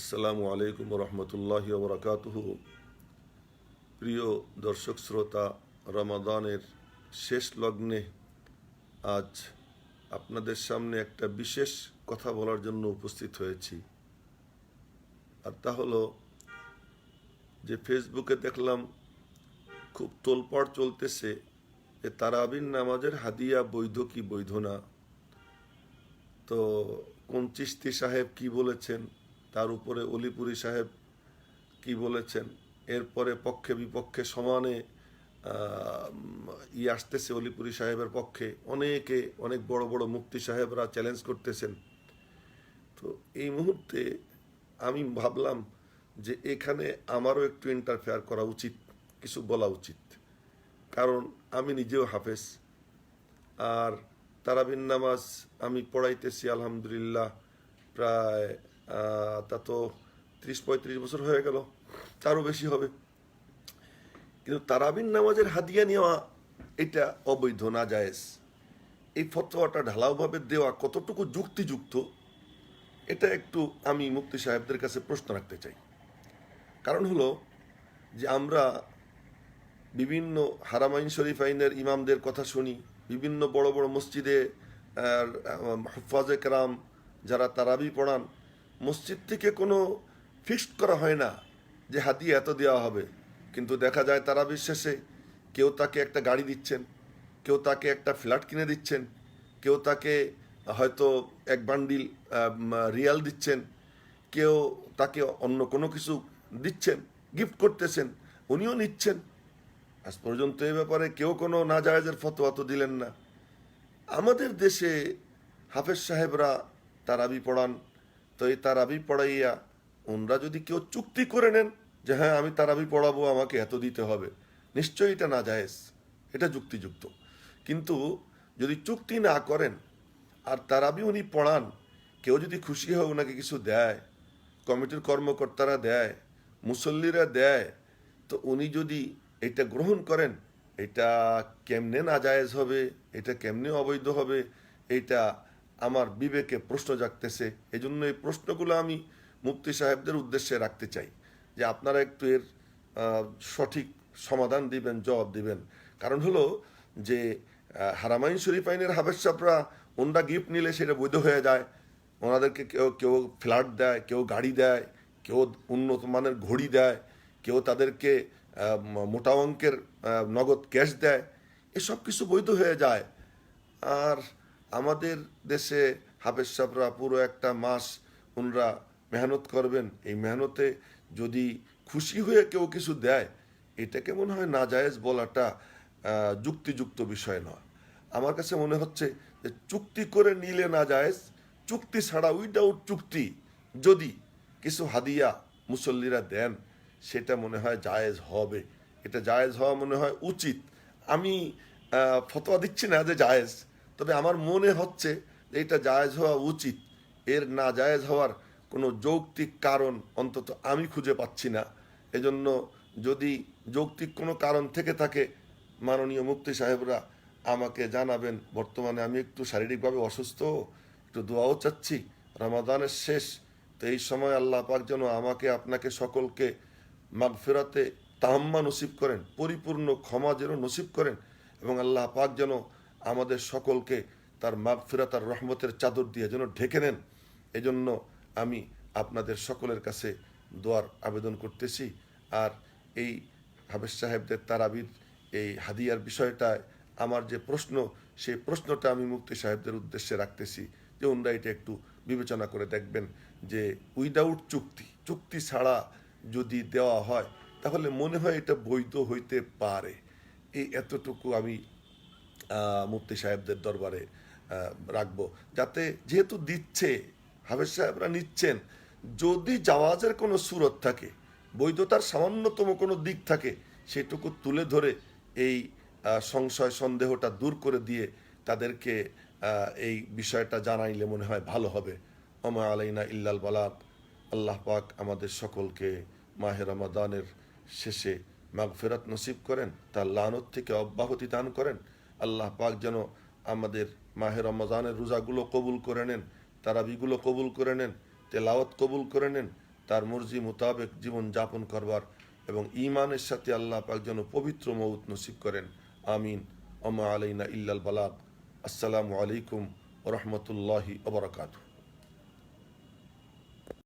আসসালামু আলাইকুম রহমতুল্লাহ বরকাতুহ প্রিয় দর্শক শ্রোতা, রমাদানের শেষ লগ্নে আজ আপনাদের সামনে একটা বিশেষ কথা বলার জন্য উপস্থিত হয়েছি। আর তা হলো, যে ফেসবুকে দেখলাম খুব তোলপাড় চলতেছে যে তারাবিন নামাজের হাদিয়া বৈধ কি বৈধ না? তো কোন চিস্তি সাহেব কি বলেছেন? তার উপরে অলিপুরি সাহেব কি বলেছেন? এরপরে পক্ষে বিপক্ষে সমানে ই আসতেছে অলিপুরি সাহেবের পক্ষে। অনেকে, অনেক বড় বড় মুক্তি সাহেবরা চ্যালেঞ্জ করতেছেন। তো এই মুহূর্তে আমি ভাবলাম যে এখানে আমারও একটু ইন্টারফেয়ার করা উচিত, কিছু বলা উচিত। কারণ আমি নিজেও হাফেজ। আর তারাবিন নামাজ আমি পড়াইতেছি, আলহামদুলিল্লাহ, প্রায় তা তো ত্রিশ পঁয়ত্রিশ বছর হয়ে গেল, তারও বেশি হবে। কিন্তু তারাবিন নামাজের হাদিয়া নেওয়া এটা অবৈধ না জায়েজ এই ফতোয়াটা ঢালাওভাবে দেওয়া কতটুকু যুক্তিযুক্ত, এটা একটু আমি মুক্তি সাহেবদের কাছে প্রশ্ন রাখতে চাই। কারণ হলো যে আমরা বিভিন্ন হারামাইন শরীফ আইনের ইমামদের কথা শুনি, বিভিন্ন বড় বড় মসজিদে হফাজে কেরাম যারা তারাবি পড়ান মসজিদ থেকে কোনো ফিক্সড করা হয় না যে হাতিয়ে এত দেওয়া হবে। কিন্তু দেখা যায় তারাবির শেষে কেউ তাকে একটা গাড়ি দিচ্ছেন, কেউ তাকে একটা ফ্ল্যাট কিনে দিচ্ছেন, কেউ তাকে হয়তো এক বান্ডিল রিয়াল দিচ্ছেন, কেউ তাকে অন্য কোনো কিছু দিচ্ছেন, গিফট করতেছেন, উনিও নিচ্ছেন। আজ পর্যন্ত এ ব্যাপারে কেউ কোনো না নাজায়েজের ফতোয়া তো দিলেন না। আমাদের দেশে হাফেজ সাহেবরা তারাবি পড়ান তো এই তারাবি পড়াইয়া ওনরা যদি কেউ চুক্তি করে নেন যে হ্যাঁ আমি তারাবি পড়াবো, আমাকে এত দিতে হবে, নিশ্চয়ই এটা না জায়েজ এটা যুক্তিযুক্ত। কিন্তু যদি চুক্তি না করেন, আর তারাবি উনি পড়ান, কেউ যদি খুশি হয় ওনাকে কিছু দেয়, কমিটির কর্মকর্তারা দেয়, মুসল্লিরা দেয়, তো উনি যদি এটা গ্রহণ করেন, এটা কেমনে নাজায়েজ হবে, এটা কেমনে অবৈধ হবে, এটা আমার বিবেকে প্রশ্ন জাগতেছে এই জন্য এই প্রশ্নগুলো আমি মুফতি সাহেবদের উদ্দেশ্যে রাখতে চাই যে আপনারা একটু এর সঠিক সমাধান দিবেন, জবাব দিবেন। কারণ হলো যে হারামাইন শরীফ আইনের হাফেজ সাহরা ওনরা গিফট নিলে সেটা বৈধ হয়ে যায়। ওনাদেরকে কেউ কেউ ফ্ল্যাট দেয়, কেউ গাড়ি দেয়, কেউ উন্নত মানের ঘড়ি দেয়, কেউ তাদেরকে মোটা অঙ্কের নগদ ক্যাশ দেয়। এসব কিছু বৈধ হয়ে যায়। আর আমাদের দেশে হাফেজ সাহরা পুরো একটা মাস ওনরা মেহনত করবেন। এই মেহনতে যদি খুশি হয়ে কেউ কিছু দেয়, এটাকে মনে হয় না নাজায়েজ বলাটা যুক্তিযুক্ত বিষয় নয়। আমার কাছে মনে হচ্ছে যে চুক্তি করে নিলে না জায়েজ চুক্তি ছাড়া উইদাউট চুক্তি যদি কিছু হাদিয়া মুসল্লিরা দেন, সেটা মনে হয় জায়েজ হবে। এটা জায়েজ হওয়া মনে হয় উচিত। আমি ফতোয়া দিচ্ছি না যে জায়েজ। তবে আমার মনে হচ্ছে যে এটা জায়েজ হওয়া উচিত। এর না জায়েজ হওয়ার কোনো যৌক্তিক কারণ অন্তত আমি খুঁজে পাচ্ছি না। এজন্য যদি যৌক্তিক কোনো কারণ থেকে থাকে, মাননীয় মুক্তি সাহেবরা আমাকে জানাবেন। বর্তমানে আমি একটু শারীরিকভাবে অসুস্থ, একটু দোয়াও চাচ্ছি। রমাদানের শেষ। তো এই সময় আল্লাহ পাক যেন আমাকে, আপনাকে সকলকে মাগ ফেরাতে তাহাম্মা নসিব করেন, পরিপূর্ণ ক্ষমা যেন নসিব করেন এবং আল্লাহ পাক যেন আমাদের সকলকে তার মাগফিরাত আর রহমতের চাদর দিয়ে যেন ঢেকে নেন। এজন্য আমি আপনাদের সকলের কাছে দোয়ার আবেদন করতেছি। আর এই হাফেজ সাহেবদের তারাবির এই হাদিয়ার বিষয়টায় আমার যে প্রশ্ন, সেই প্রশ্নটা আমি মুক্তি সাহেবদের উদ্দেশ্যে রাখতেছি যে ওনরা এটা একটু বিবেচনা করে দেখবেন যে উইদাউট চুক্তি চুক্তি ছাড়া যদি দেওয়া হয়, তাহলে মনে হয় এটা বৈধ হইতে পারে। এই এতটুকু আমি মুফতি সাহেবদের দরবারে রাখব। যাতে যেহেতু দিচ্ছে, হাফেজ সাহেবরা নিচ্ছেন, যদি জাওয়াজের কোনো সুরত থাকে, বৈধতার সামান্যতম কোনো দিক থাকে, সেটুকু তুলে ধরে এই সংশয় সন্দেহটা দূর করে দিয়ে তাদেরকে এই বিষয়টা জানাইলে মনে হয় ভালো হবে। অমা আলাইনা ইল্লাল বালাক আল্লাহ পাক আমাদের সকলকে মাহের রমাদানের শেষে মাগফেরাত নসিব করেন, তার লানত থেকে অব্যাহতি দান করেন। আল্লাহ পাক যেন আমাদের মাহের রমজানের রোজাগুলো কবুল করে নেন, তারাবিগুলো কবুল করে নেন, তেলাওয়াত কবুল করে নেন, তার মর্জি মোতাবেক জীবন যাপন করবার এবং ইমানের সাথে আল্লাহ পাক যেন পবিত্র মৌত নসিব করেন। আমিন। আমা আলাইনা ইল্লাল বালাক আসসালামু আলাইকুম রহমতুল্লাহি ওবরাকাতুহ